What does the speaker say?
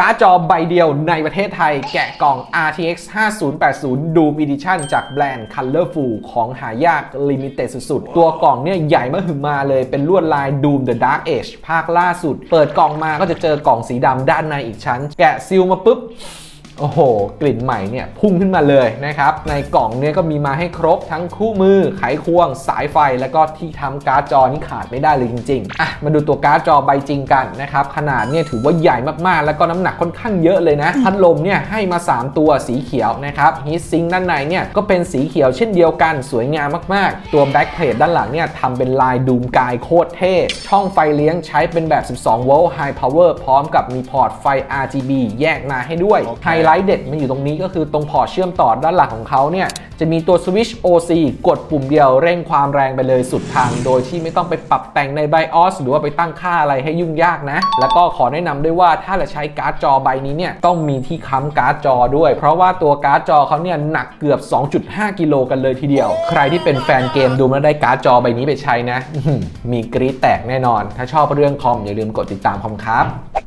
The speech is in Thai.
การ์ดจอใบเดียวในประเทศไทยแกะกล่อง RTX 5080 Doom Edition จากแบรนด์ Colorful ของหายาก Limited สุดๆ ตัวกล่องเนี่ยใหญ่มหึมาเลยเป็นลวดลาย Doom The Dark Age ภาคล่าสุด เปิดกล่องมาก็จะเจอกล่องสีดำด้านในอีกชั้น แกะซิลมาปุ๊บ โอ้โห กลิ่นใหม่เนี่ยพุ่งขึ้นมาเลยนะครับ ในกล่องเนี่ยก็มีมาให้ครบทั้งคู่มือ ไขควง สายไฟ แล้วก็ที่ทำการ์ดจอนี่ขาดไม่ได้เลยจริงๆ อะ มาดูตัวการ์ดจอใบจริงกันนะครับ ขนาดเนี่ยถือว่าใหญ่มากๆ แล้วก็น้ำหนักค่อนข้างเยอะเลยนะ พัดลมเนี่ยให้มา 3 ตัวสีเขียวนะครับฮีทซิงด้านในเนี่ยก็เป็นสีเขียวเช่นเดียวกันสวยงามมากๆ ตัวแบ็คเพลทด้านหลังเนี่ยทำเป็นลายดูมกายโคตรเท่ ช่องไฟเลี้ยงใช้เป็นแบบ 12 โวลต์ High Power พร้อมกับมีพอร์ตไฟ RGB แยกมาให้ด้วยไฮไลท์เด็ดมันอยู่ตรงนี้ก็คือตรงพอร์ตเชื่อมต่อด้านหลังของเขาเนี่ยจะมีตัวสวิตช OC กดปุ่มเดียวเร่งความแรงไปเลยสุดทาง โดยที่ไม่ต้องไปปรับแต่งใน BIOS หรือว่าไปตั้งค่าอะไรให้ยุ่งยากนะ แล้วก็ขอแนะนำด้วยว่าถ้าจะใช้การ์ดจอใบนี้เนี่ยต้องมีที่ค้ำการ์ดจอด้วย เพราะว่าตัวการ์ดจอเขาเนี่ยหนักเกือบ 2.5 กิโลกันเลยทีเดียว ใครที่เป็นแฟนเกมดูแล้วได้การ์ดจอใบนี้ไปใช้นะมีกรี๊ดแตกแน่นอน ถ้าชอบเรื่องคอมอย่าลืมกดติดตามคอมครับ